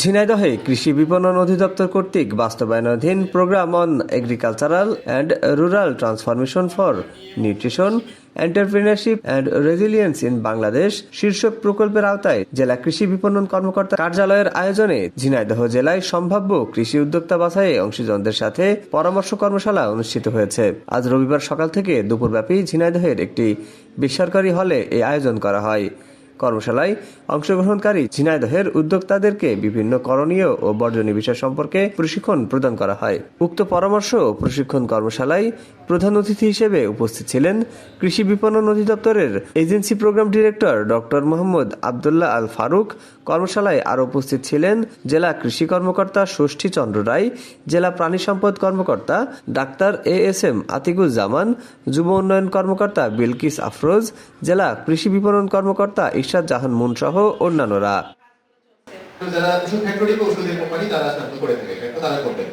ঝিনাইদহে কৃষি বিপণন অধিদপ্তর কর্তৃক বাস্তবায়নাধীন programme on agricultural and rural transformation for nutrition, entrepreneurship and resilience in Bangladesh শীর্ষক প্রকল্পের আওতায় জেলা কৃষি বিপণন কর্মকর্তা কার্যালয়ের আয়োজনে ঝিনাইদহ জেলায় সম্ভাব্য কৃষি উদ্যোক্তা বাছাই অংশীজনদের সাথে পরামর্শ কর্মশালা অনুষ্ঠিত হয়েছে। আজ রবিবার সকাল থেকে দুপুরব্যাপী ঝিনাইদহের একটি বেসরকারি হলে এই আয়োজন করা হয়। কর্মশালায় অংশগ্রহণকারী ঝিনাইদহের উদ্যোক্তাদেরকে বিভিন্ন করণীয় ও বর্জনী বিষয় সম্পর্কে প্রশিক্ষণ প্রদান করা হয়। উক্ত পরামর্শ প্রশিক্ষণ কর্মশালায় প্রধান অতিথি হিসেবে উপস্থিত ছিলেন কৃষি বিপণন অধিদপ্তরের agency programme director doctor Mohammad Abdullah Al Faruk. কর্মশালায় আরও উপস্থিত ছিলেন জেলা কৃষি কর্মকর্তা ষষ্ঠী চন্দ্র রায়, জেলা প্রাণী সম্পদ কর্মকর্তা doctor A S M Atikuzzaman, যুব উন্নয়ন কর্মকর্তা বিলকিস আফরোজ, জেলা কৃষি বিপণন কর্মকর্তা ইরশাদ জাহান মুন সহ অন্যান্যরা। যারা ফ্যাক্টরি কোম্পানি তারা করে থাকে, তারা করবে।